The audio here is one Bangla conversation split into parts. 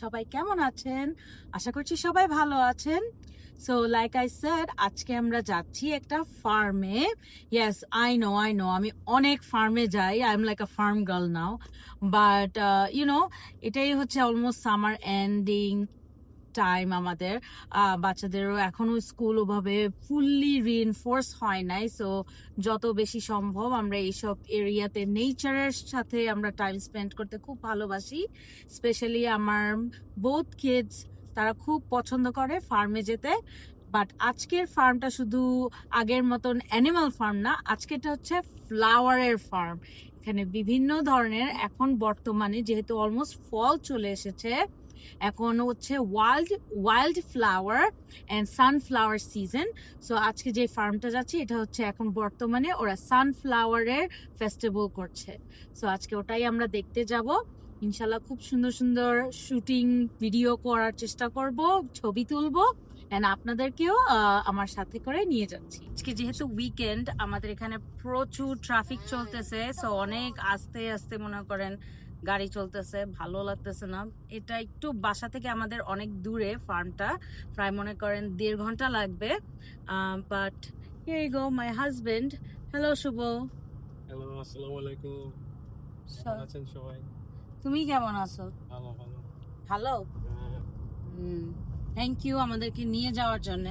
সবাই কেমন আছেন? আশা করছি সবাই ভালো আছেন। সো লাইক আই স্যার আজকে আমরা যাচ্ছি একটা ফার্মে yes I know I know আমি অনেক ফার্মে যাই। I am like a farm girl now but you know এটাই হচ্ছে অলমোস্ট সামার এন্ডিং টাইম আমাদের। বাচ্চাদেরও এখনও স্কুল ওভাবে ফুললি রিইনফোর্স হয় নাই সো যত বেশি সম্ভব আমরা এইসব এরিয়াতে নেচারের সাথে আমরা টাইম স্পেন্ড করতে খুব ভালোবাসি। স্পেশালি আমার বোথ কিডস তারা খুব পছন্দ করে ফার্মে যেতে। বাট আজকের ফার্মটা শুধু আগের মতন অ্যানিমাল ফার্ম না, আজকেরটা হচ্ছে ফ্লাওয়ারের ফার্ম এখানে বিভিন্ন ধরনের এখন বর্তমানে যেহেতু অলমোস্ট ফল চলে এসেছে এখন হচ্ছে wild wild flower and sunflower season so আজকে যে ফার্মটা যাচ্ছি, এটা হচ্ছে এখন বর্তমানে ওরা সানফ্লাওয়ারের ফেস্টিভ্যাল করছে। সো আজকে ওটাই আমরা দেখতে যাব। ইনশাল্লাহ খুব সুন্দর সুন্দর শুটিং ভিডিও করার চেষ্টা করব, ছবি তুলবো অ্যান্ড আপনাদেরকেও আমার সাথে করে নিয়ে যাচ্ছি। আজকে যেহেতু উইকেন্ড আমাদের এখানে প্রচুর ট্রাফিক চলতেছে সো অনেক আস্তে আস্তে মনে করেন গাড়ি চলতেছে ভালো লাগতেছে না। এটা একটু বাসা থেকে আমাদের অনেক দূরে ফার্মটা। প্রায় মনে করেন দেড় ঘণ্টা লাগবে। But here go my husband hello Shuvo. Hello আসসালামু আলাইকুম। আছেন সবাই? তুমি কেমন আছো? ভালো ভালো। ভালো? থ্যাংক ইউ আমাদেরকে নিয়ে যাওয়ার জন্য।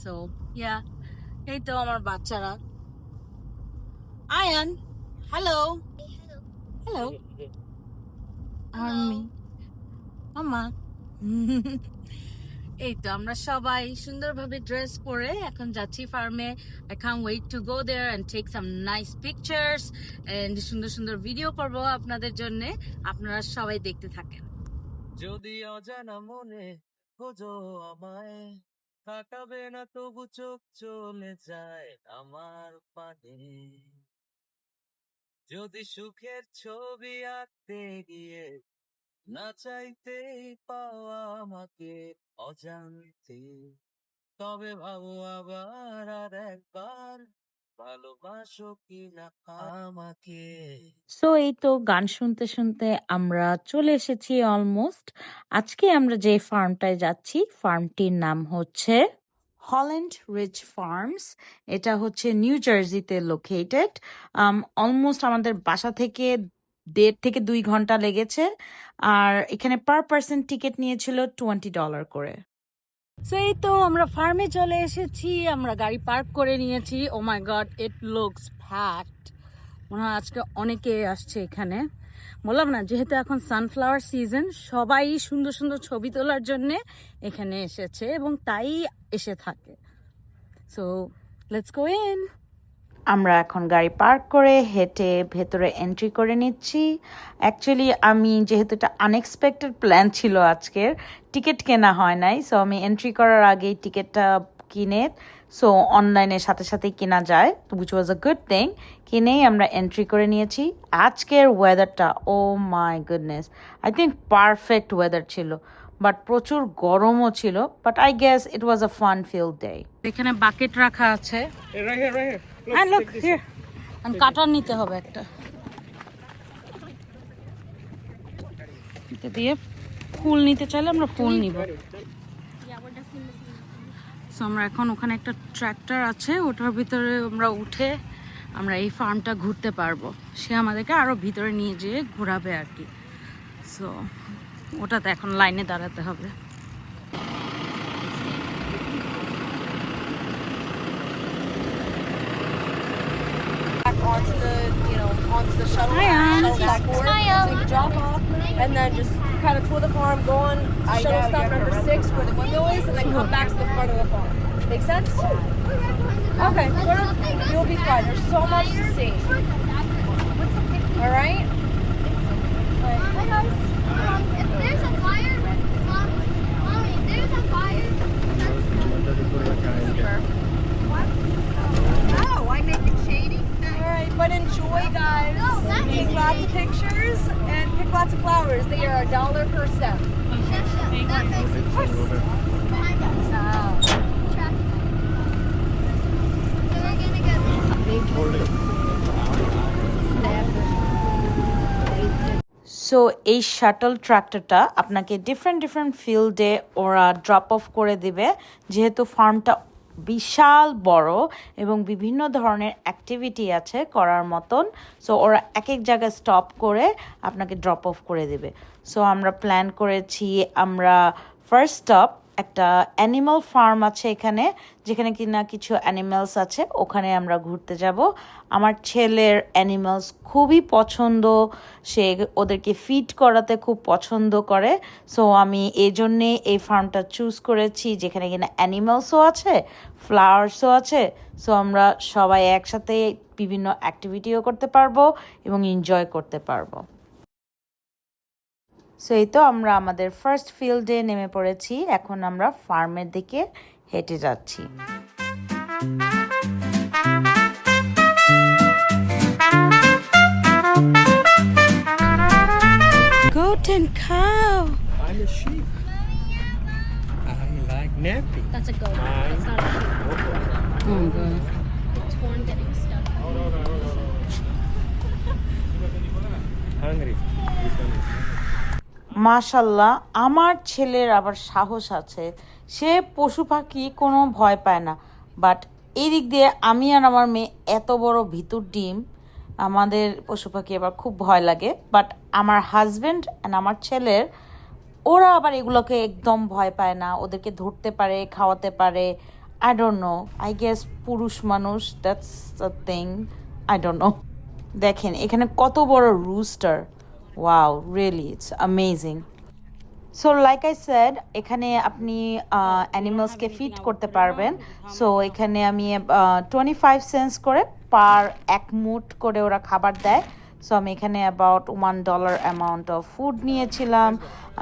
সো ইয়া এই তো আমার বাচ্চারা। আয়ান হ্যালো হ্যালো আর্মি মামা এই তো আমরা সবাই সুন্দরভাবে ড্রেস পরে এখন যাচ্ছি ফার্মে I can't wait to go there and take some nice pictures and সুন্দর সুন্দর ভিডিও করব আপনাদের জন্য। আপনারা সবাই দেখতে থাকেন। যদি অজানা মনে খোঁজো আমায় তাকাবে না তবু চোখ চলে যায় আমার পানে। যদি সুখের ছবি আঁকতে গিয়ে না চাইতেই পাওয়া আমাকে অজান্তে, তবে ভাবো আবার আর একবার ভালোবাসো কিনা আমাকে। সো এই তো গান শুনতে শুনতে আমরা চলে এসেছি অলমোস্ট আজকে আমরা যে ফার্মটায় যাচ্ছি ফার্মটির নাম হচ্ছে হল্যান্ড রিচ ফার্মস এটা হচ্ছে নিউ জার্সিতে লোকেটেড অলমোস্ট আমাদের বাসা থেকে দেড় থেকে দুই ঘণ্টা লেগেছে। আর এখানে পার পার্সন টিকিট নিয়েছিল টোয়েন্টি ডলার করে। সো এই তো আমরা ফার্মে চলে এসেছি। আমরা গাড়ি পার্ক করে নিয়েছি। ও my god it looks packed মনে হয় আজকে অনেকে আসছে এখানে। বললাম না, যেহেতু এখন সানফ্লাওয়ার সিজন সবাই সুন্দর সুন্দর ছবি তোলার জন্য এখানে এসেছে এবং তাই এসে থাকে। সো লেটস গো ইন আমরা এখন গাড়ি পার্ক করে হেঁটে ভেতরে এন্ট্রি করে নিচ্ছি। অ্যাকচুয়ালি আমি যেহেতু এটা আনএক্সপেক্টেড প্ল্যান ছিল আজকের টিকিট কেনা হয় নাই সো আমি এন্ট্রি করার আগেই টিকিটটা কিনে সো অনলাইনের সাথে সাথেই কেনা যায় which was a good thing কিনেই আমরা এন্ট্রি করে নিয়েছি। আজকের ওয়েদারটা ও my goodness I think perfect weather ছিল। বাট প্রচুর গরমও ছিল but I guess it was a fun filled day এখানে বাকেট রাখা আছে। Hey, right here, right here. Look, হ্যাঁ কাটার নিতে হবে একটা। দিয়ে ফুল নিতে চাইলে আমরা ফুল নিব। সো আমরা এখন ওখানে একটা ট্র্যাক্টর আছে ওটার ভিতরে আমরা উঠে আমরা এই ফার্মটা ঘুরতে পারব। সে আমাদেরকে আরও ভিতরে নিয়ে যেয়ে ঘোরাবে আর কি। সো ওটাতে এখন লাইনে দাঁড়াতে হবে। Back onto the, you know, onto the shuttle. Shuttle backboard, so you can drop off, and then just kind of tour the farm, go on shuttle stop number six where the window is, and then come back to the front of the farm. Make sense? Okay, we're- you'll be fine. There's so much to see. All right. Hi guys. There's a fire, mommy, if there's a fire. Oh, I make it shady. All right, but enjoy, guys. No, that's Take lots of pictures pick lots of flowers. They are a dollar per step. That makes it behind us. Way. So এই শাটল ট্রাক্টরটা আপনাকে ডিফারেন্ট ডিফারেন্ট ফিল্ডে ওরা ড্রপ অফ করে দিবে যেহেতু ফার্মটা বিশাল, বড় এবং বিভিন্ন ধরনের অ্যাক্টিভিটি আছে করার মতন। সো ওরা এক এক জায়গায় স্টপ করে আপনাকে ড্রপ অফ করে দেবে। সো আমরা প্ল্যান করেছি, আমরা ফার্স্ট স্টপ একটা অ্যানিমাল ফার্ম আছে এখানে, যেখানে কি না কিছু অ্যানিমালস আছে, ওখানে আমরা ঘুরতে যাব। আমার ছেলের অ্যানিমালস খুবই পছন্দ, সে ওদেরকে ফিট করাতে খুব পছন্দ করে। সো আমি এই জন্যে এই ফার্মটা চুজ করেছি, যেখানে কিনা অ্যানিমালসও আছে ফ্লাওয়ার্সও আছে। সো আমরা সবাই একসাথে বিভিন্ন অ্যাক্টিভিটিও করতে পারব এবং এনজয় করতে পারব। সো এই তো আমরা আমাদের ফার্স্ট ফিল্ডে নেমে পড়েছি। এখন আমরা ফার্মের দিকে হেঁটে যাচ্ছি। মাশাল্লাহ, আমার ছেলের আবার সাহস আছে। সে পশু পাখি কোনো ভয় পায় না। বাট এই দিক দিয়ে আমি আর আমার মেয়ে এত বড় ভিতর ডিম, আমাদের পশু পাখি আবার খুব ভয় লাগে। বাট আমার হাজব্যান্ড অ্যান্ড আমার ছেলের, ওরা আবার এগুলোকে একদম ভয় পায় না। ওদেরকে ধরতে পারে, খাওয়াতে পারে। I don't know I guess পুরুষ মানুষ that's a thing I don't know দেখেন, এখানে কত বড় rooster wow really it's amazing so like I said এখানে আপনি অ্যানিমালসকে ফিট করতে পারবেন। সো এখানে আমি টোয়েন্টি ফাইভ সেন্স করে পার এক মুট করে ওরা খাবার দেয়। সো আমি এখানে about one dollar amount of food নিয়েছিলাম।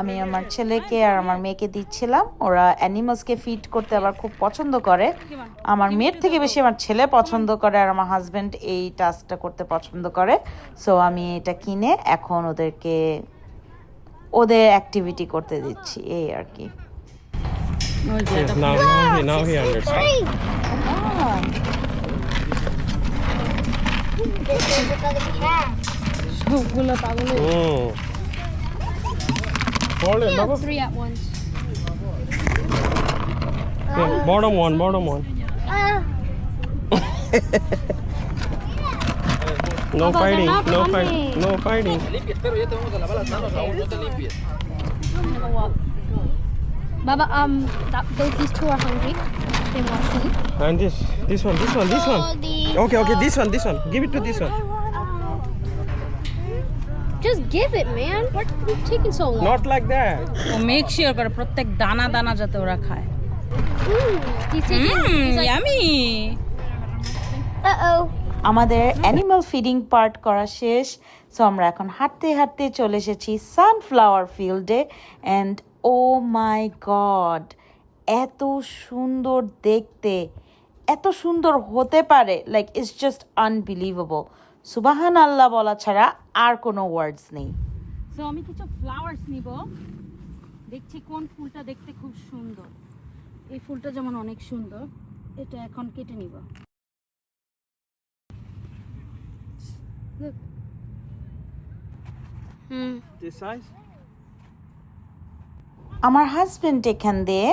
আমি আমার ছেলেকে আর আমার মেয়েকে দিচ্ছিলাম। ওরা অ্যানিমালসকে ফিট করতে আবার খুব পছন্দ করে। আমার মেয়ের থেকে বেশি আমার ছেলে পছন্দ করে আর আমার হাজব্যান্ড এই টাস্কটা করতে পছন্দ করে। সো আমি এটা কিনে এখন ওদেরকে ওদের অ্যাক্টিভিটি করতে দিচ্ছি। এই আর কি। Yes, now, now he, now he understands. Hmm. Three at once. Bottom one, bottom one. Oh, no fighting, no fighting, no fighting. Baba, um, that, those, these two are hungry. They want food. And this, this one, this one, this one. Okay, okay, this one, this one. Give it to this one. Just give it, man. Why are you taking so long? Not like that. ও মেক শিওর করে প্রত্যেক দানা দানা যাতে ওরা খায় Mm, he's taking. he's like, yummy uh oh. আমাদের অ্যানিমাল ফিডিং পার্ট করা শেষ সো আমরা এখন হাঁটতে হাঁটতে চলে এসেছি সানফ্লাওয়ার ফিল্ডে অ্যান্ড ও মাই গড এত সুন্দর দেখতে এত সুন্দর হতে পারে লাইক ইটস জাস্ট আনবিলিভেবল সুবাহান আল্লাহ বলা ছাড়া আর কোনো ওয়ার্ডস নেই। সো আমি কিছু ফ্লাওয়ার্স নিব। দেখছি কোন ফুলটা দেখতে খুব সুন্দর। এই ফুলটা যেমন অনেক সুন্দর এটা এখন কেটে নিব। Hmm This size? আমার হাজবেন্ড এখান দিয়ে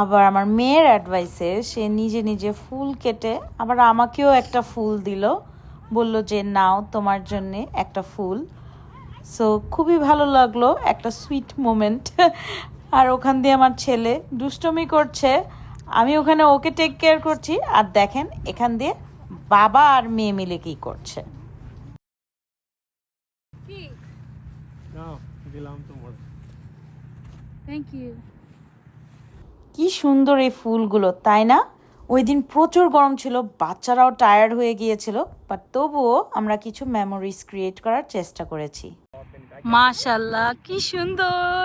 আবার আমার মেয়ের অ্যাডভাইসে সে নিজে নিজে ফুল কেটে আবার আমাকেও একটা ফুল দিল। বলল যে নাও তোমার জন্যে একটা ফুল। সো খুবই ভালো লাগল একটা সুইট মোমেন্ট আর ওখান দিয়ে আমার ছেলে দুষ্টমি করছে। আমি ওখানে ওকে টেক কেয়ার করছি। আর দেখেন এখান দিয়ে বাবা আর মেয়ে মিলে কি করছে। দিলাম তোমার। থ্যাংক ইউ কি সুন্দর এই ফুলগুলো তাই না? ওই দিন প্রচুর গরম ছিল বাচ্চারাও টায়ার্ড হয়ে গিয়েছিল বাট তবুও আমরা কিছু মেমোরিজ ক্রিয়েট করার চেষ্টা করেছি। মাশাল্লাহ কি সুন্দর!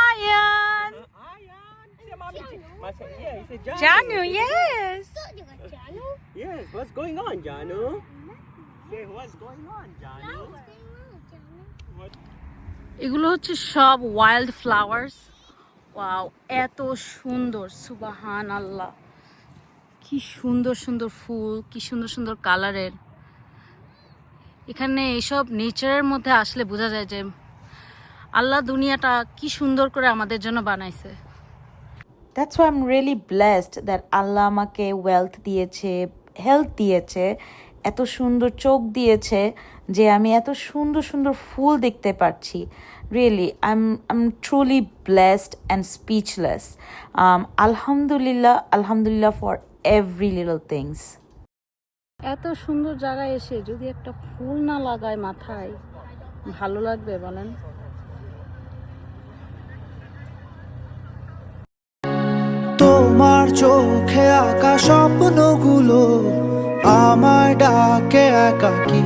আয়ান! জানু yes Yes, what's going on, Janu? Say, what's going on, Janu? এগুলো হচ্ছে সব ওয়াইল্ড ফ্লাওয়ার্স ওয়াও এত সুন্দর সুবাহান আল্লাহ কি সুন্দর সুন্দর ফুল, কি সুন্দর সুন্দর কালারের। এখানে এইসব নেচারের মধ্যে আসলে বোঝা যায় যে আল্লাহ দুনিয়াটা কি সুন্দর করে আমাদের জন্য বানাইছে। That's why I'm really blessed that Allah আমাকে ওয়েলথ দিয়েছে হেলথ দিয়েছে, এত সুন্দর চোখ দিয়েছে। যে আমি এত সুন্দর সুন্দর ফুল দেখতে পাচ্ছি। Really I am I am truly blessed and speechless আলহামদুলিল্লাহ আলহামদুলিল্লাহ ফর এভরি লিটল থিংস এত সুন্দর জায়গায় এসে যদি একটা ফুল না লাগায় মাথায় ভালো লাগবে বলেন? তোমার চোখে আঁকা স্বপ্নগুলো আমায় ডাকে একাকি।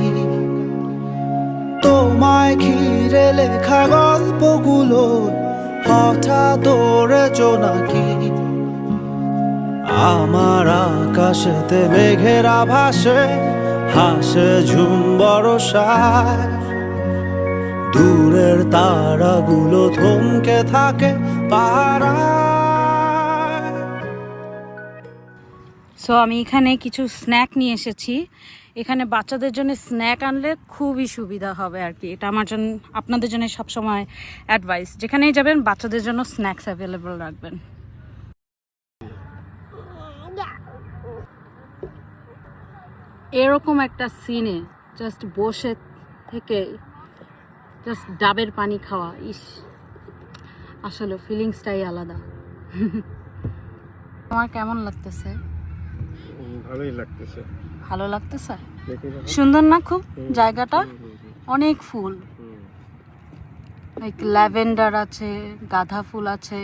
তোমায় ঘিরে লেখা গল্পগুলো হঠাৎ ওরে জোনাকি আমার আকাশেতে মেঘের আভাসে হাসে ঝুম দূরের তারাগুলো থমকে থাকে পাড়ায়। সো আমি এখানে কিছু স্ন্যাক নিয়ে এসেছি। এখানে বাচ্চাদের জন্য স্ন্যাক আনলে খুবই সুবিধা হবে আর কি এটা আমার জন্য, আপনাদের জন্য সবসময় অ্যাডভাইস যেখানেই যাবেন, বাচ্চাদের জন্য স্ন্যাক্স অ্যাভেলেবল রাখবেন। এরকম একটা সিনে জাস্ট বসে থেকে জাস্ট ডাবের পানি খাওয়া, ইস, আসলে ফিলিংসটাই আলাদা। আমার কেমন লাগতেছে? ভালোই লাগতেছে। ভালো লাগতেছে? সুন্দর না খুব? জায়গাটা? অনেক ফুল। লাইক ল্যাভেন্ডার আছে গাঁদা ফুল আছে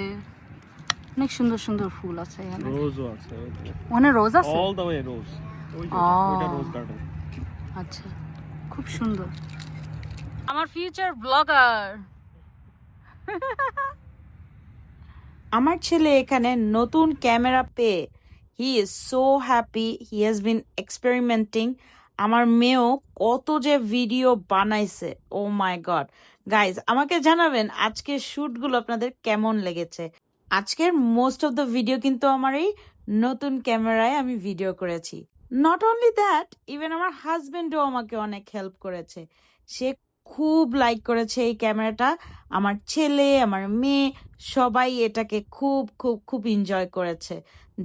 অনেক সুন্দর সুন্দর ফুল আছে এখানে। রোজও আছে ওখানে রোজ আছে? অল দ্য ওয়ে রোজ ওই যে, ও। ওইটা রোজ গার্ডেন আচ্ছা খুব সুন্দর। আমার ফিউচার ব্লগার আমার ছেলে এখানে নতুন ক্যামেরা পেয়ে he is so happy he has been experimenting আমার মেয়েও কত যে ভিডিও বানাইছে। ও মাই গড গাইজ আমাকে জানাবেন আজকের শ্যুটগুলো আপনাদের কেমন লেগেছে। আজকের মোস্ট অফ দ্য ভিডিও কিন্তু আমার এই নতুন ক্যামেরায় আমি ভিডিও করেছি। নট অনলি দ্যাট ইভেন আমার হাজবেন্ডও আমাকে অনেক হেল্প করেছে। সে খুব লাইক করেছে এই ক্যামেরাটা। আমার ছেলে, আমার মেয়ে, সবাই এটাকে খুব খুব খুব এনজয় করেছে।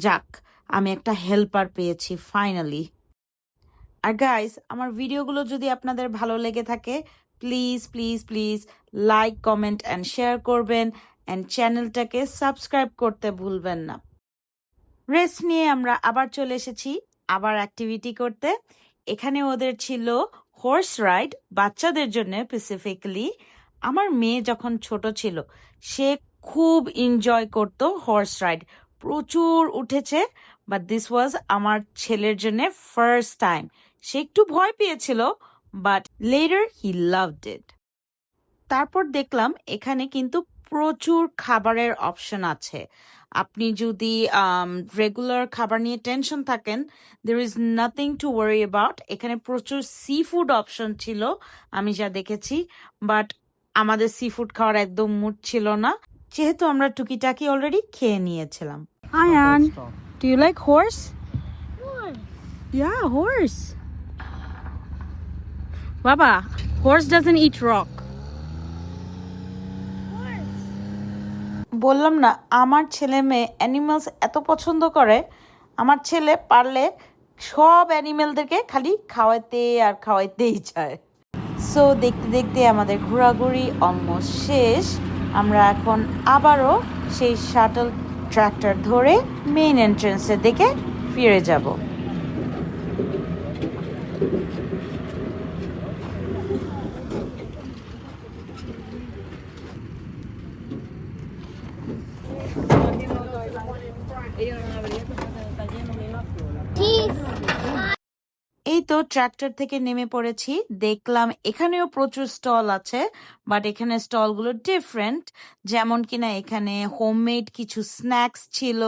যাক আমি একটা হেল্পার পেয়েছি ফাইনালি আর গাইস আমার ভিডিওগুলো যদি আপনাদের ভালো লেগে থাকে please please please like comment and share করবেন অ্যান্ড চ্যানেলটাকে সাবস্ক্রাইব করতে ভুলবেন না। রেস্ট নিয়ে আমরা আবার চলে এসেছি আবার অ্যাক্টিভিটি করতে। এখানে ওদের ছিল হর্স রাইড বাচ্চাদের জন্য স্পেসিফিক্যালি আমার মেয়ে যখন ছোট ছিল, সে খুব এনজয় করত হর্স রাইড প্রচুর উঠেছে বাট দিস ওয়াজ আমার ছেলের জন্য ফার্স্ট টাইম সে একটু ভয় পেয়েছিল but later he loved it তারপর দেখলাম এখানে কিন্তু প্রচুর খাবারের অপশন আছে। আপনি যদি রেগুলার খাবার নিয়ে টেনশন থাকেন there is nothing to worry about এখানে প্রচুর সি ফুড অপশন ছিল আমি যা দেখেছি। বাট আমাদের সি ফুড খাওয়ার একদম মুড ছিল না। যেহেতু আমরা টুকিটাকি অলরেডি খেয়ে নিয়েছিলাম। Ayaan do you like horse Yeah, horse. Baba, horse doesn't eat rock. বললাম না আমার ছেলে মেয়ে অ্যানিমালস এত পছন্দ করে আমার ছেলে পারলে সব অ্যানিমেলদেরকে খালি খাওয়াইতে আর খাওয়াইতেই চায় সো দেখতে দেখতে আমাদের ঘোরাঘুরি অলমোস্ট শেষ। আমরা এখন আবারও সেই শাটল ট্র্যাক্টর ধরে মেইন এন্ট্রেন্সের দিকে ফিরে যাব Cheese. এই তো ট্র্যাক্টর থেকে নেমে পড়েছি। দেখলাম এখানেও প্রচুর স্টল আছে, বাট এখানে স্টলগুলো ডিফারেন্ট। যেমন কিনা এখানে হোমমেড কিছু স্ন্যাক্স ছিল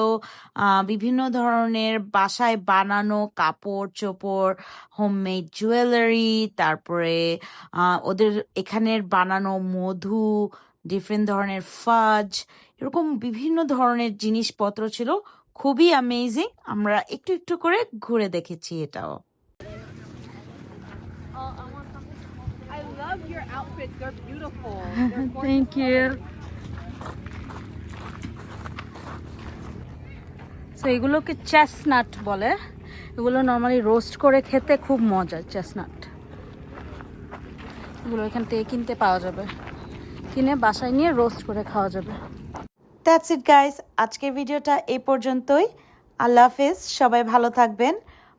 বিভিন্ন ধরনের বাসায় বানানো কাপড় চোপড়, হোমমেড জুয়েলারি, তারপরে ওদের এখানের বানানো মধু, ডিফারেন্ট ধরনের ফাজ, এরকম বিভিন্ন ধরনের জিনিসপত্র ছিল। খুবই অ্যামেজিং, আমরা একটু একটু করে ঘুরে দেখেছি এটাও। Your outfits. They're beautiful. They're thank you so এগুলোকে চেসনাট বলে। এগুলো নর্মালি রোস্ট করে খেতে খুব মজা চেসনাট এগুলো এখান থেকে কিনতে পাওয়া যাবে। কিনে বাসায় নিয়ে রোস্ট করে খাওয়া যাবে। দ্যাটস ইট গাইস আজকের ভিডিওটা এই পর্যন্তই। আল্লাহ হাফেজ সবাই ভালো থাকবেন।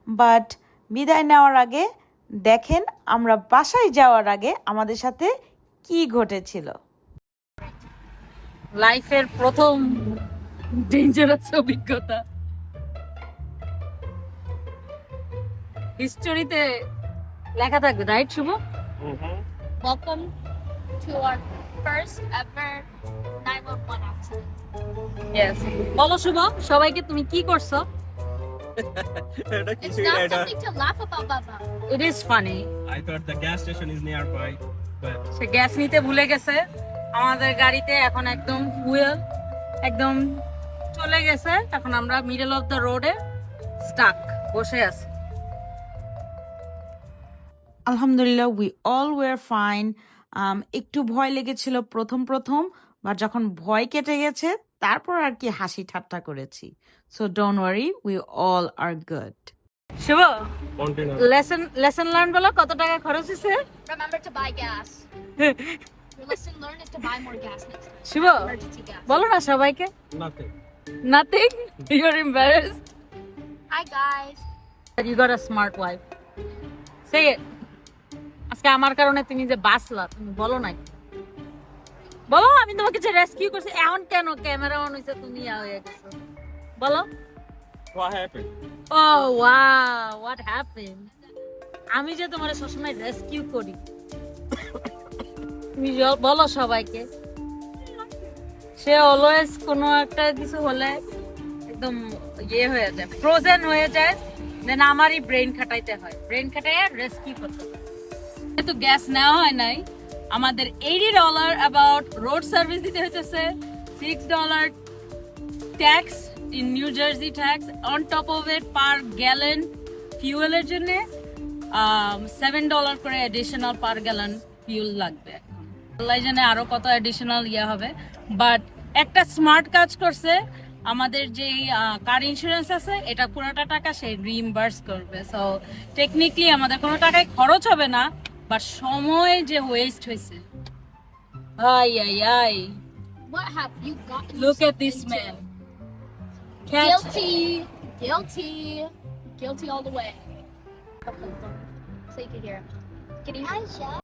বাট বিদায় নেওয়ার আগে দেখেন আমরা বাসায় যাওয়ার আগে আমাদের সাথে কি ঘটেছিল লাইফের প্রথম ডেঞ্জারাস অভিজ্ঞতা হিস্টোরিতে লেখা থাকবে right Shuvo. Welcome to our first ever 911 accident. Yes বলো শুভ সবাইকে তুমি কি করছ এটা It's কিছুই না not এটা something to laugh about, Baba. It is funny I thought the gas station is nearby, but সে গ্যাস নিতে ভুলে গেছে। আমাদের গাড়িতে এখন একদম ফুয়েল একদম চলে গেছে। এখন আমরা মিডল অফ দ্য রোডে স্টাক বসে আছি। আলহামদুলিল্লাহ we all were fine Um, একটু ভয় লেগেছিল প্রথম প্রথম। বা যখন ভয় কেটে গেছে তারপর আর কি হাসি ঠাট্টা করেছি। So don't worry we all are good Shuvo. Lesson lesson learn বলো কত টাকা খরচ হয়েছে? শুভ। বলো না সবাইকে। Nothing nothing you are embarrass hi smart wife সে আজকে আমার কারণে তুমি যে বাসলা তুমি বলো না বলো আমি তোমাকে যে রেস্কিউ করছি এখন কেন ক্যামেরা অন হইছে তুমি ইয়া হয়ে গেছো? বলো। What happened? Oh wow what happen আমি যে তোমার সবসময় রেস্কিউ করি। তুমি বলো সবাইকে। সে অলওয়েজ কোনো একটা কিছু হলে একদম ইয়ে হয়ে যায় ফ্রোজেন হয়ে যায়। দেন আমারই ব্রেন খাটাইতে হয়। ব্রেন খাটাইয়া রেস্কিউ করতে হয়। যেহেতু গ্যাস নেওয়া হয় নাই আমাদের eighty dollar about road service দিতে হইতেছে six dollar tax in New Jersey tax on top of it per gallon ফিউয়েলের জন্য সেভেন ডলার করে অ্যাডিশনাল পার গ্যালন ফিউল লাগবে আল্লাহ জানে আরও কত অ্যাডিশনাল ইয়ে হবে। বাট একটা স্মার্ট কাজ করছে, আমাদের যে কার ইন্স্যুরেন্স আছে, এটা পুরোটা টাকা সে রিইম্বার্স করবে। সো টেকনিক্যালি আমাদের কোনো টাকায় খরচ হবে না বাট সময় যে ওয়েস্ট হয়েছে I I I What have you got? Look at this man Guilty. Guilty. Guilty all the way. So you can hear him. Can you?